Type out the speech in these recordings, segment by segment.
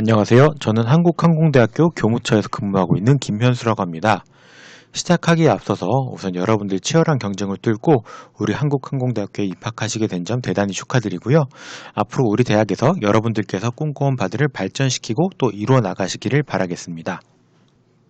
안녕하세요. 저는 한국항공대학교 교무처에서 근무하고 있는 김현수라고 합니다. 시작하기에 앞서서 우선 여러분들 치열한 경쟁을 뚫고 우리 한국항공대학교에 입학하시게 된 점 대단히 축하드리고요. 앞으로 우리 대학에서 여러분들께서 꿈꿔온 바들을 발전시키고 또 이루어 나가시기를 바라겠습니다.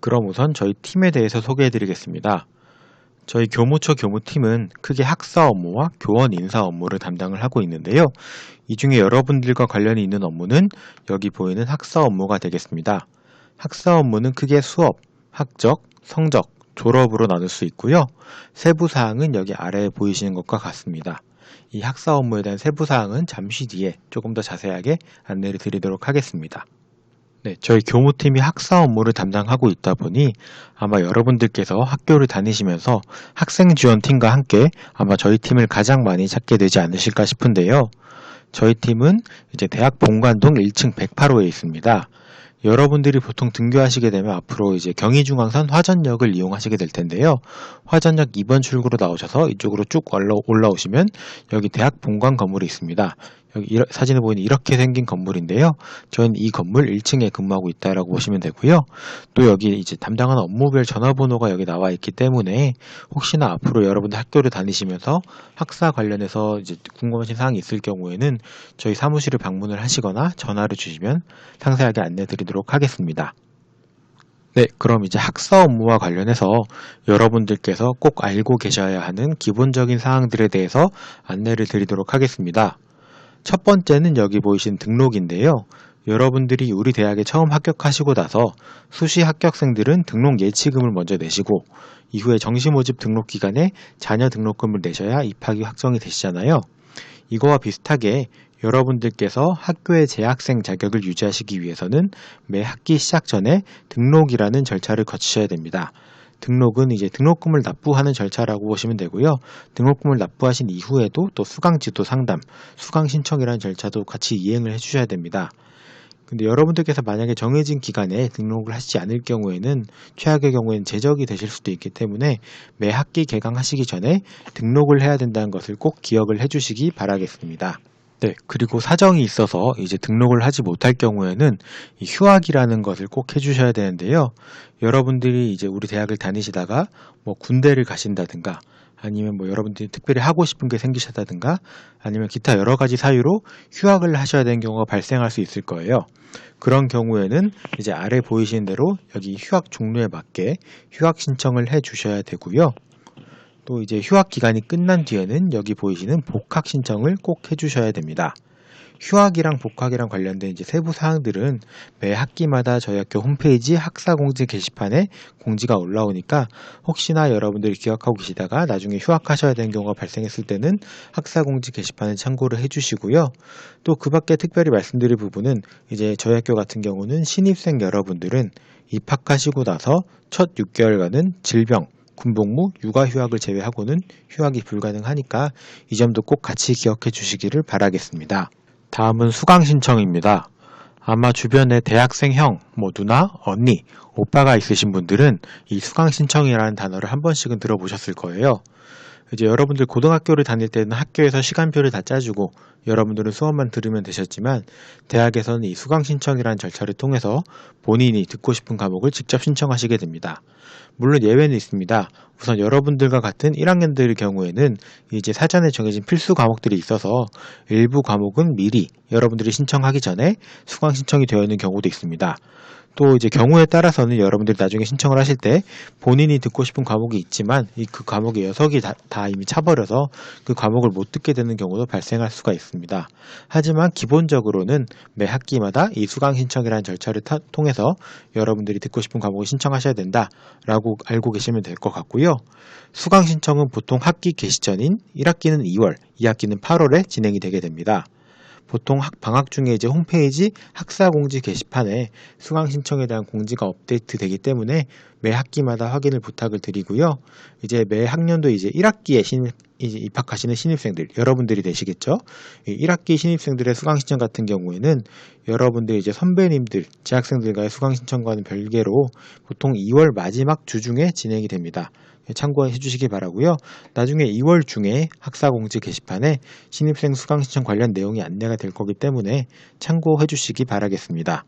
그럼 우선 저희 팀에 대해서 소개해 드리겠습니다. 저희 교무처 교무팀은 크게 학사 업무와 교원 인사 업무를 담당을 하고 있는데요. 이 중에 여러분들과 관련이 있는 업무는 여기 보이는 학사 업무가 되겠습니다. 학사 업무는 크게 수업, 학적, 성적, 졸업으로 나눌 수 있고요. 세부 사항은 여기 아래에 보이시는 것과 같습니다. 이 학사 업무에 대한 세부 사항은 잠시 뒤에 조금 더 자세하게 안내를 드리도록 하겠습니다. 네, 저희 교무팀이 학사 업무를 담당하고 있다 보니 아마 여러분들께서 학교를 다니시면서 학생 지원팀과 함께 아마 저희 팀을 가장 많이 찾게 되지 않으실까 싶은데요. 저희 팀은 이제 대학 본관동 1층 108호에 있습니다. 여러분들이 보통 등교하시게 되면 앞으로 이제 경의중앙선 화전역을 이용하시게 될 텐데요. 화전역 2번 출구로 나오셔서 이쪽으로 쭉 올라오시면 여기 대학 본관 건물이 있습니다. 여기 사진에 보이는 이렇게 생긴 건물인데요. 저는 이 건물 1층에 근무하고 있다라고 보시면 되고요. 또 여기 이제 담당하는 업무별 전화번호가 여기 나와 있기 때문에 혹시나 앞으로 여러분들 학교를 다니시면서 학사 관련해서 이제 궁금하신 사항이 있을 경우에는 저희 사무실을 방문을 하시거나 전화를 주시면 상세하게 안내 드리도록 하겠습니다. 네, 그럼 이제 학사 업무와 관련해서 여러분들께서 꼭 알고 계셔야 하는 기본적인 사항들에 대해서 안내를 드리도록 하겠습니다. 첫 번째는 여기 보이신 등록인데요. 여러분들이 우리 대학에 처음 합격하시고 나서 수시 합격생들은 등록 예치금을 먼저 내시고 이후에 정시 모집 등록 기간에 자녀 등록금을 내셔야 입학이 확정이 되시잖아요. 이거와 비슷하게 여러분들께서 학교의 재학생 자격을 유지하시기 위해서는 매 학기 시작 전에 등록이라는 절차를 거치셔야 됩니다. 등록은 이제 등록금을 납부하는 절차라고 보시면 되고요. 등록금을 납부하신 이후에도 또 수강 지도 상담, 수강 신청이라는 절차도 같이 이행을 해주셔야 됩니다. 근데 여러분들께서 만약에 정해진 기간에 등록을 하시지 않을 경우에는 최악의 경우에는 제적이 되실 수도 있기 때문에 매 학기 개강하시기 전에 등록을 해야 된다는 것을 꼭 기억을 해주시기 바라겠습니다. 네, 그리고 사정이 있어서 이제 등록을 하지 못할 경우에는 휴학이라는 것을 꼭 해주셔야 되는데요. 여러분들이 이제 우리 대학을 다니시다가 뭐 군대를 가신다든가 아니면 뭐 여러분들이 특별히 하고 싶은 게 생기셨다든가 아니면 기타 여러 가지 사유로 휴학을 하셔야 되는 경우가 발생할 수 있을 거예요. 그런 경우에는 이제 아래 보이시는 대로 여기 휴학 종류에 맞게 휴학 신청을 해 주셔야 되고요. 또 이제 휴학 기간이 끝난 뒤에는 여기 보이시는 복학 신청을 꼭 해주셔야 됩니다. 휴학이랑 복학이랑 관련된 이제 세부 사항들은 매 학기마다 저희 학교 홈페이지 학사 공지 게시판에 공지가 올라오니까 혹시나 여러분들이 기억하고 계시다가 나중에 휴학하셔야 되는 경우가 발생했을 때는 학사 공지 게시판을 참고를 해주시고요. 또 그 밖에 특별히 말씀드릴 부분은 이제 저희 학교 같은 경우는 신입생 여러분들은 입학하시고 나서 첫 6개월간은 질병, 군복무, 육아휴학을 제외하고는 휴학이 불가능하니까 이 점도 꼭 같이 기억해 주시기를 바라겠습니다. 다음은 수강 신청입니다. 아마 주변에 대학생 형, 뭐 누나, 언니, 오빠가 있으신 분들은 이 수강 신청이라는 단어를 한 번씩은 들어보셨을 거예요. 이제 여러분들 고등학교를 다닐 때는 학교에서 시간표를 다 짜주고 여러분들은 수업만 들으면 되셨지만 대학에서는 이 수강 신청이라는 절차를 통해서 본인이 듣고 싶은 과목을 직접 신청하시게 됩니다. 물론 예외는 있습니다. 우선 여러분들과 같은 1학년들의 경우에는 이제 사전에 정해진 필수 과목들이 있어서 일부 과목은 미리 여러분들이 신청하기 전에 수강 신청이 되어 있는 경우도 있습니다. 또 이제 경우에 따라서는 여러분들이 나중에 신청을 하실 때 본인이 듣고 싶은 과목이 있지만 이 그 과목의 녀석이 다, 다, 이미 차버려서 그 과목을 못 듣게 되는 경우도 발생할 수가 있습니다. 하지만 기본적으로는 매 학기마다 이 수강 신청이라는 절차를 타, 통해서 여러분들이 듣고 싶은 과목을 신청하셔야 된다라고 알고 계시면 될 것 같고요. 수강 신청은 보통 학기 개시 전인 1학기는 2월, 2학기는 8월에 진행이 되게 됩니다. 보통 학 방학 중에 이제 홈페이지 학사 공지 게시판에 수강 신청에 대한 공지가 업데이트 되기 때문에 매 학기마다 확인을 부탁을 드리고요. 이제 매 학년도 이제 1학기에 신입 이제 입학하시는 신입생들 여러분들이 되시겠죠. 1학기 신입생들의 수강 신청 같은 경우에는 여러분들 이제 선배님들 재학생들과의 수강 신청과는 별개로 보통 2월 마지막 주 중에 진행이 됩니다. 참고해 주시기 바라고요. 나중에 2월 중에 학사 공지 게시판에 신입생 수강 신청 관련 내용이 안내가 될 거기 때문에 참고해 주시기 바라겠습니다.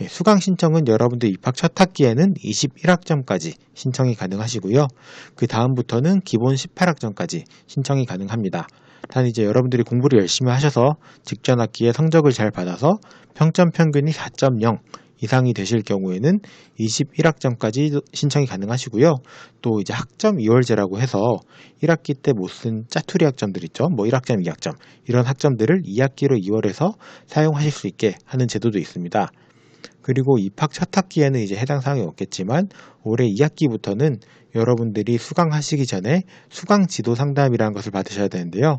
예, 수강 신청은 여러분들 입학 첫 학기에는 21학점까지 신청이 가능하시고요. 그 다음부터는 기본 18학점까지 신청이 가능합니다. 단 이제 여러분들이 공부를 열심히 하셔서 직전 학기에 성적을 잘 받아서 평점 평균이 4.0 이상이 되실 경우에는 21학점까지 신청이 가능하시고요. 또 이제 학점 2월제라고 해서 1학기 때 못 쓴 짜투리 학점들 있죠. 뭐 1학점, 2학점 이런 학점들을 2학기로 2월에서 사용하실 수 있게 하는 제도도 있습니다. 그리고 입학 첫 학기에는 이제 해당 사항이 없겠지만 올해 2학기부터는 여러분들이 수강하시기 전에 수강 지도 상담이라는 것을 받으셔야 되는데요.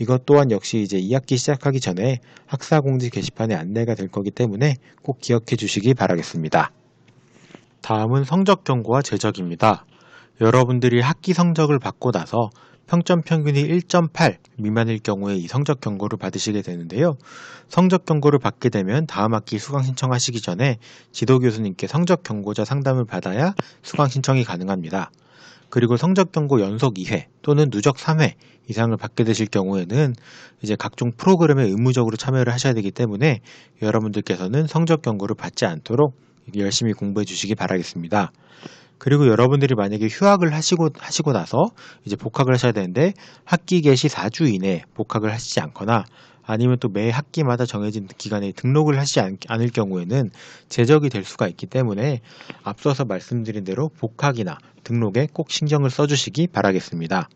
이것 또한 역시 이제 2학기 시작하기 전에 학사 공지 게시판에 안내가 될 거기 때문에 꼭 기억해 주시기 바라겠습니다. 다음은 성적 경고와 제적입니다. 여러분들이 학기 성적을 받고 나서 평점 평균이 1.8 미만일 경우에 이 성적 경고를 받으시게 되는데요. 성적 경고를 받게 되면 다음 학기 수강 신청하시기 전에 지도 교수님께 성적 경고자 상담을 받아야 수강 신청이 가능합니다. 그리고 성적 경고 연속 2회 또는 누적 3회 이상을 받게 되실 경우에는 이제 각종 프로그램에 의무적으로 참여를 하셔야 되기 때문에 여러분들께서는 성적 경고를 받지 않도록 열심히 공부해 주시기 바라겠습니다. 그리고 여러분들이 만약에 휴학을 하시고 하시고 나서 이제 복학을 하셔야 되는데 학기 개시 4주 이내에 복학을 하시지 않거나 아니면 또 매 학기마다 정해진 기간에 등록을 하지 않, 않을 경우에는 제적이 될 수가 있기 때문에 앞서서 말씀드린 대로 복학이나 등록에 꼭 신경을 써주시기 바라겠습니다.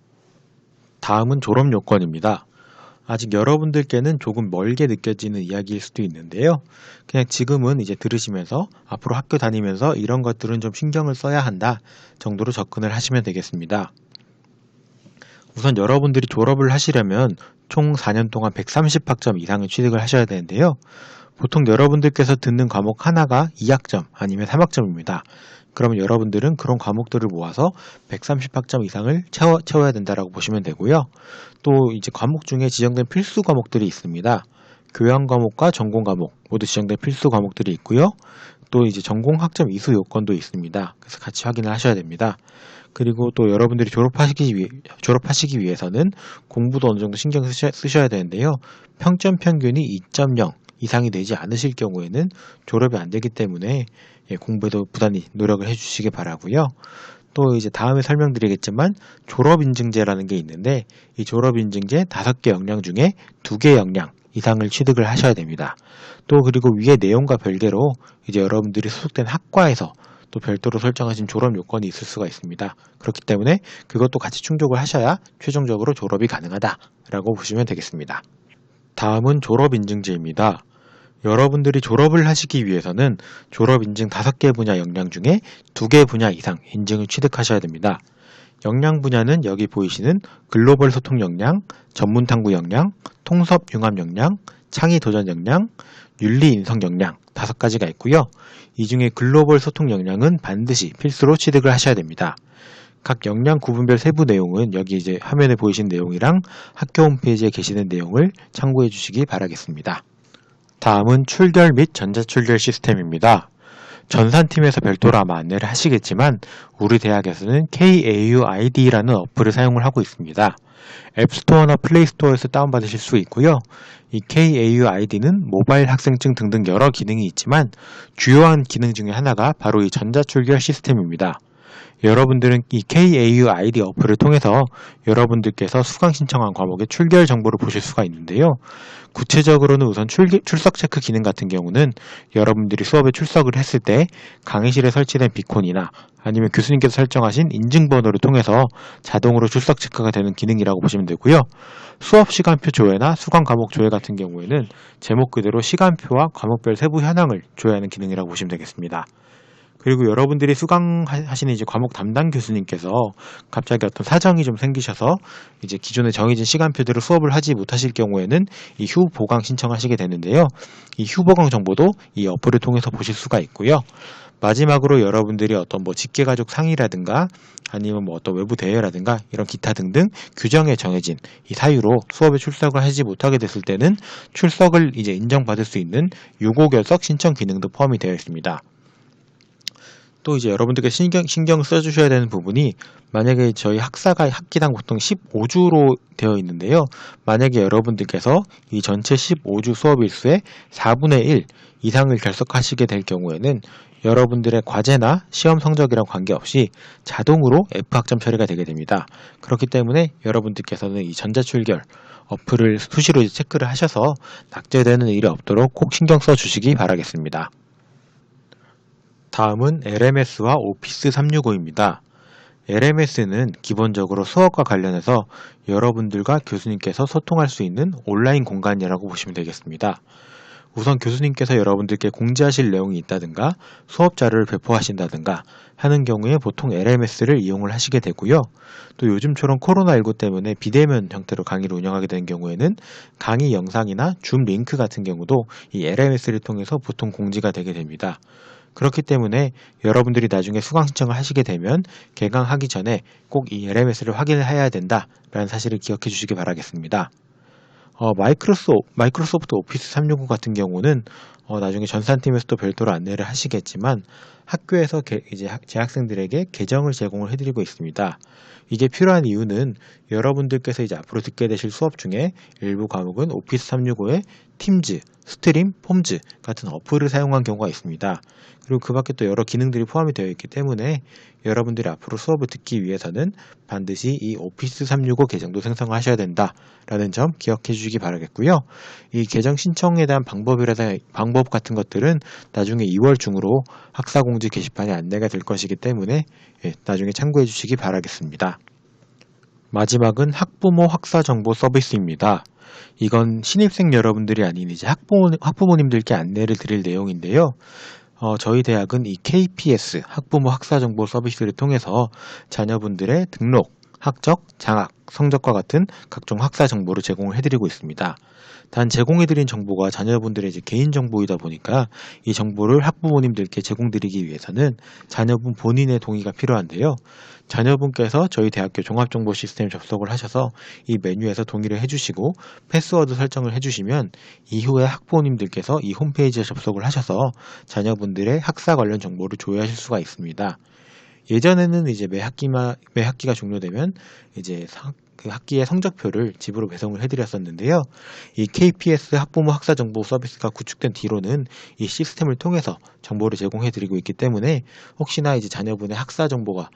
다음은 졸업 요건입니다. 아직 여러분들께는 조금 멀게 느껴지는 이야기일 수도 있는데요. 그냥 지금은 이제 들으시면서 앞으로 학교 다니면서 이런 것들은 좀 신경을 써야 한다 정도로 접근을 하시면 되겠습니다. 우선 여러분들이 졸업을 하시려면 총 4년 동안 130학점 이상을 취득을 하셔야 되는데요. 보통 여러분들께서 듣는 과목 하나가 2학점 아니면 3학점입니다. 그러면 여러분들은 그런 과목들을 모아서 130학점 이상을 채워, 채워야 된다라고 보시면 되고요. 또 이제 과목 중에 지정된 필수 과목들이 있습니다. 교양 과목과 전공 과목 모두 지정된 필수 과목들이 있고요. 또 이제 전공 학점 이수 요건도 있습니다. 그래서 같이 확인을 하셔야 됩니다. 그리고 또 여러분들이 졸업하시기, 위해, 졸업하시기 위해서는 공부도 어느 정도 신경 쓰셔, 쓰셔 야 되는데요. 평점 평균이 2.0 이상이 되지 않으실 경우에는 졸업이 안 되기 때문에 예, 공부에도 부단히 노력을 해주시기 바라고요. 또 이제 다음에 설명드리겠지만 졸업인증제라는 게 있는데 이 졸업인증제 5개 역량 중에 2개 역량 이상을 취득을 하셔야 됩니다. 또 그리고 위에 내용과 별개로 이제 여러분들이 소속된 학과에서 또 별도로 설정하신 졸업 요건이 있을 수가 있습니다. 그렇기 때문에 그것도 같이 충족을 하셔야 최종적으로 졸업이 가능하다라고 보시면 되겠습니다. 다음은 졸업인증제입니다. 여러분들이 졸업을 하시기 위해서는 졸업인증 5개 분야 역량 중에 2개 분야 이상 인증을 취득하셔야 됩니다. 역량 분야는 여기 보이시는 글로벌 소통 역량, 전문 탐구 역량, 통섭 융합 역량, 창의 도전 역량, 윤리 인성 역량 다섯 가지가 있고요. 이 중에 글로벌 소통 역량은 반드시 필수로 취득을 하셔야 됩니다. 각 역량 구분별 세부 내용은 여기 이제 화면에 보이신 내용이랑 학교 홈페이지에 게시된 내용을 참고해 주시기 바라겠습니다. 다음은 출결 및 전자출결 시스템입니다. 전산팀에서 별도로 아마 안내를 하시겠지만 우리 대학에서는 KAUID라는 어플을 사용을 하고 있습니다. 앱스토어나 플레이스토어에서 다운받으실 수 있고요. 이 KAUID는 모바일 학생증 등등 여러 기능이 있지만 주요한 기능 중에 하나가 바로 이 전자출결 시스템입니다. 여러분들은 이 KAUID 어플을 통해서 여러분들께서 수강 신청한 과목의 출결 정보를 보실 수가 있는데요. 구체적으로는 우선 출, 출석 체크 기능 같은 경우는 여러분들이 수업에 출석을 했을 때 강의실에 설치된 비콘이나 아니면 교수님께서 설정하신 인증번호를 통해서 자동으로 출석 체크가 되는 기능이라고 보시면 되고요. 수업 시간표 조회나 수강 과목 조회 같은 경우에는 제목 그대로 시간표와 과목별 세부 현황을 조회하는 기능이라고 보시면 되겠습니다. 그리고 여러분들이 수강하시는 이제 과목 담당 교수님께서 갑자기 어떤 사정이 좀 생기셔서 이제 기존에 정해진 시간표대로 수업을 하지 못하실 경우에는 이 휴보강 신청하시게 되는데요. 이 휴보강 정보도 이 어플을 통해서 보실 수가 있고요. 마지막으로 여러분들이 어떤 뭐 직계가족 상의라든가 아니면 뭐 어떤 외부 대회라든가 이런 기타 등등 규정에 정해진 이 사유로 수업에 출석을 하지 못하게 됐을 때는 출석을 이제 인정받을 수 있는 유고 결석 신청 기능도 포함이 되어 있습니다. 또 이제 여러분들께 신경, 신경 써주셔야 되는 부분이 만약에 저희 학사가 학기당 보통 15주로 되어 있는데요. 만약에 여러분들께서 이 전체 15주 수업 일수의 4분의 1 이상을 결석하시게 될 경우에는 여러분들의 과제나 시험 성적이랑 관계없이 자동으로 F학점 처리가 되게 됩니다. 그렇기 때문에 여러분들께서는 이 전자출결 어플을 수시로 체크를 하셔서 낙제되는 일이 없도록 꼭 신경 써 주시기 바라겠습니다. 다음은 LMS와 오피스 365입니다. LMS는 기본적으로 수업과 관련해서 여러분들과 교수님께서 소통할 수 있는 온라인 공간이라고 보시면 되겠습니다. 우선 교수님께서 여러분들께 공지하실 내용이 있다든가 수업 자료를 배포하신다든가 하는 경우에 보통 LMS를 이용을 하시게 되고요. 또 요즘처럼 코로나19 때문에 비대면 형태로 강의를 운영하게 되는 경우에는 강의 영상이나 줌 링크 같은 경우도 이 LMS를 통해서 보통 공지가 되게 됩니다. 그렇기 때문에 여러분들이 나중에 수강 신청을 하시게 되면 개강하기 전에 꼭 이 LMS를 확인을 해야 된다라는 사실을 기억해 주시기 바라겠습니다. 어, 마이크로소, 마이크로소프트 오피스 365 같은 경우는 어, 나중에 전산팀에서도 별도로 안내를 하시겠지만 학교에서 게, 이제 학- 재학생들에게 계정을 제공을 해드리고 있습니다. 이게 필요한 이유는 여러분들께서 이제 앞으로 듣게 되실 수업 중에 일부 과목은 오피스 365의 팀즈, 스트림, 폼즈 같은 어플을 사용한 경우가 있습니다. 그리고 그 밖에 또 여러 기능들이 포함이 되어 있기 때문에 여러분들이 앞으로 수업을 듣기 위해서는 반드시 이 오피스 365 계정도 생성하셔야 된다라는 점 기억해 주시기 바라겠고요. 이 계정 신청에 대한 방법이라든 방법 같은 것들은 나중에 2월 중으로 학사 공지 게시판에 안내가 될 것이기 때문에 예, 나중에 참고해 주시기 바라겠습니다. 마지막은 학부모 학사 정보 서비스입니다. 이건 신입생 여러분들이 아닌 이제 학부모, 학부모님들께 안내를 드릴 내용인데요. 어, 저희 대학은 이 KPS 학부모 학사 정보 서비스를 통해서 자녀분들의 등록, 학적, 장학, 성적과 같은 각종 학사 정보를 제공을 해드리고 있습니다. 단 제공해드린 정보가 자녀분들의 이제 개인 정보이다 보니까 이 정보를 학부모님들께 제공드리기 위해서는 자녀분 본인의 동의가 필요한데요. 자녀분께서 저희 대학교 종합정보 시스템 접속을 하셔서 이 메뉴에서 동의를 해주시고 패스워드 설정을 해주시면 이후에 학부모님들께서 이 홈페이지에 접속을 하셔서 자녀분들의 학사 관련 정보를 조회하실 수가 있습니다. 예전에는 이제 매 학기마 매 학기가 종료되면 이제 사- 그 학기의 성적표를 집으로 배송을 해드렸었는데요. 이 KPS 학부모 학사 정보 서비스가 구축된 뒤로는 이 시스템을 통해서 정보를 제공해드리고 있기 때문에 혹시나 이제 자녀분의 학사 정보가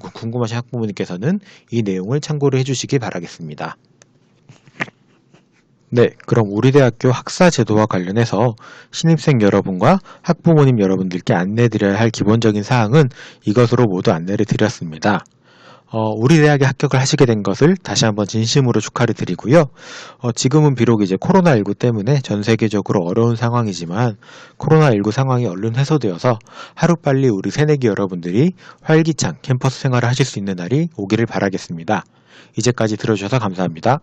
구- 궁금하신 학부모님께서는 이 내용을 참고를 해주시기 바라겠습니다. 네, 그럼 우리 대학교 학사 제도와 관련해서 신입생 여러분과 학부모님 여러분들께 안내드려야 할 기본적인 사항은 이것으로 모두 안내를 드렸습니다. 어, 우리 대학에 합격을 하시게 된 것을 다시 한번 진심으로 축하를 드리고요. 어, 지금은 비록 이제 코로나19 때문에 전 세계적으로 어려운 상황이지만 코로나19 상황이 얼른 해소되어서 하루빨리 우리 새내기 여러분들이 활기찬 캠퍼스 생활을 하실 수 있는 날이 오기를 바라겠습니다. 이제까지 들어주셔서 감사합니다.